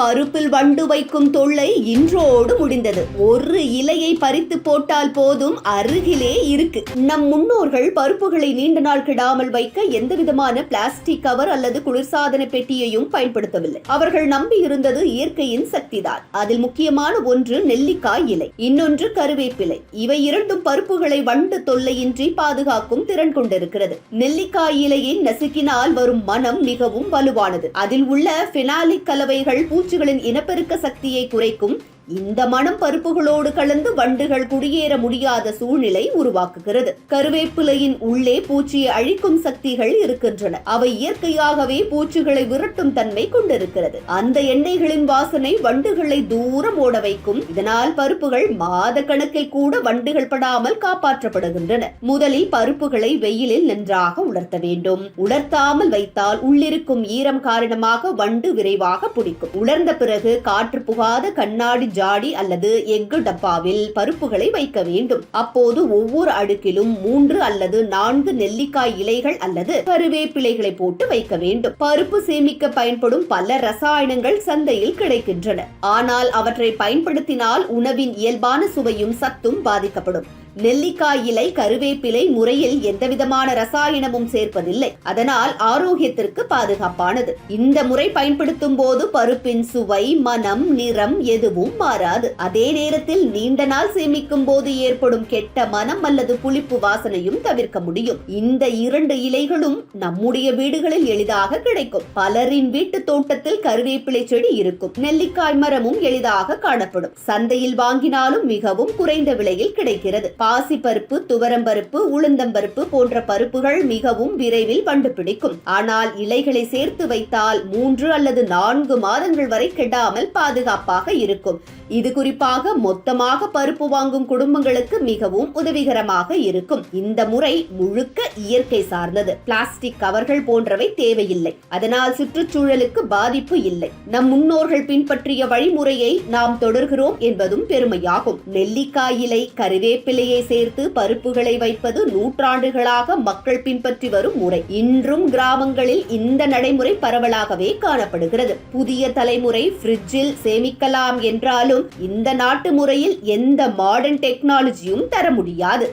பருப்பில் வண்டு வைக்கும் தொல்லை இன்றோடு முடிந்தது. ஒரு இலையை பறித்து போட்டால் போதும் அருகிலே இருக்கு. நம் முன்னோர்கள் பருப்புகளை நீண்ட நாள் கிடாமல் வைக்க எந்த விதமான பிளாஸ்டிக் கவர் அல்லது குளிர்சாதன பெட்டியையும் பயன்படுத்தவில்லை. அவர்கள் நம்பி இருந்தது இயற்கையின் சக்திதான். அதில் முக்கியமான ஒன்று நெல்லிக்காய் இலை இன்னொன்று கருவேப்பிலை. இவை இரண்டும் பருப்புகளை வண்டு தொல்லையின்றி பாதுகாக்கும் திறன் கொண்டிருக்கிறது. நெல்லிக்காய் இலையை நசுக்கினால் வரும் மனம் மிகவும் வலுவானது. அதில் உள்ள பினாலிக் கலவைகள் பூச்சிகளின் இனப்பெருக்க சக்தியை குறைக்கும் இந்த மணம் பருப்புகளோடு கலந்து வண்டுகள் குடியேற முடியாத சூழ்நிலை உருவாக்குகிறது. கருவேப்பிலையின் உள்ளே பூச்சியை அழிக்கும் சக்திகள் இருக்கின்றன. அவை இயற்கையாகவே பூச்சிகளை விரட்டும் தன்மை கொண்டிருக்கிறது. அந்த எண்ணெய்களின் வாசனை வண்டுகளை தூரம் ஓட வைக்கும். இதனால் பருப்புகள் மாத கணக்கில் கூட வண்டுகள் படாமல் காப்பாற்றப்படுகின்றன. முதலில் பருப்புகளை வெயிலில் நன்றாக உலர்த்த வேண்டும். உலர்த்தாமல் வைத்தால் உள்ளிருக்கும் ஈரம் காரணமாக வண்டு விரைவாக பிடிக்கும். உலர்ந்த பிறகு காற்று புகாத கண்ணாடி ஜாடி அல்லது எஃகு டப்பாவில் பருப்புகளை வைக்க வேண்டும். அப்போது ஒவ்வொரு அடுக்கிலும் மூன்று அல்லது நான்கு நெல்லிக்காய் இலைகள் அல்லது கருவேப்பிலைகளை போட்டு வைக்க வேண்டும். பருப்பு சேமிக்க பயன்படும் பல ரசாயனங்கள் சந்தையில் கிடைக்கின்றன. ஆனால் அவற்றை பயன்படுத்தினால் உணவின் இயல்பான சுவையும் சத்தும் பாதிக்கப்படும். நெல்லிக்காய் இலை கருவேப்பிலை முறையில் எந்தவிதமான ரசாயனமும் சேர்ப்பதில்லை. அதனால் ஆரோக்கியத்திற்கு பாதுகாப்பானது. இந்த முறை பயன்படுத்தும் போது பருப்பின் சுவை மனம் நிறம் எதுவும் மாறாது. அதே நேரத்தில் நீண்ட நாள் சேமிக்கும் போது ஏற்படும் கெட்ட மனம் அல்லது புளிப்பு வாசனையும் தவிர்க்க முடியும். இந்த இரண்டு இலைகளும் நம்முடைய வீடுகளில் எளிதாக கிடைக்கும். பலரின் வீட்டு தோட்டத்தில் கருவேப்பிலை செடி இருக்கும். நெல்லிக்காய் மரமும் எளிதாக காணப்படும். சந்தையில் வாங்கினாலும் மிகவும் குறைந்த விலையில் கிடைக்கிறது. பாசிப்பருப்பு துவரம்பருப்பு உளுந்தம்பருப்பு போன்ற பருப்புகள் மிகவும் விரைவில் வண்டு பிடிக்கும் ஆனால் இலைகளை சேர்த்து வைத்தால் மூன்று அல்லது நான்கு மாதங்கள் வரை கெடாமல் பாதுகாப்பாக இருக்கும். இது குறிப்பாக மொத்தமாக பருப்பு வாங்கும் குடும்பங்களுக்கு மிகவும் உதவிகரமாக இருக்கும். இந்த முறை முழுக்க இயற்கை சார்ந்தது. பிளாஸ்டிக் கவர்கள் போன்றவை தேவையில்லை. அதனால் சுற்றுச்சூழலுக்கு பாதிப்பு இல்லை. நம் முன்னோர்கள் பின்பற்றிய வழிமுறையை நாம் தொடர்கிறோம் என்பதும் பெருமையாகும். நெல்லிக்காய் இலை கருவேப்பிலையை சேர்த்து பருப்புகளை வைப்பது நூற்றாண்டுகளாக மக்கள் பின்பற்றி வரும் முறை. இன்றும் கிராமங்களில் இந்த நடைமுறை பரவலாகவே காணப்படுகிறது. புதிய தலைமுறை ஃப்ரிட்ஜில் சேமிக்கலாம் என்றாலும் இந்த நாட்டு முறையில் எந்த மாடர்ன் டெக்னாலஜியும் தர முடியாது.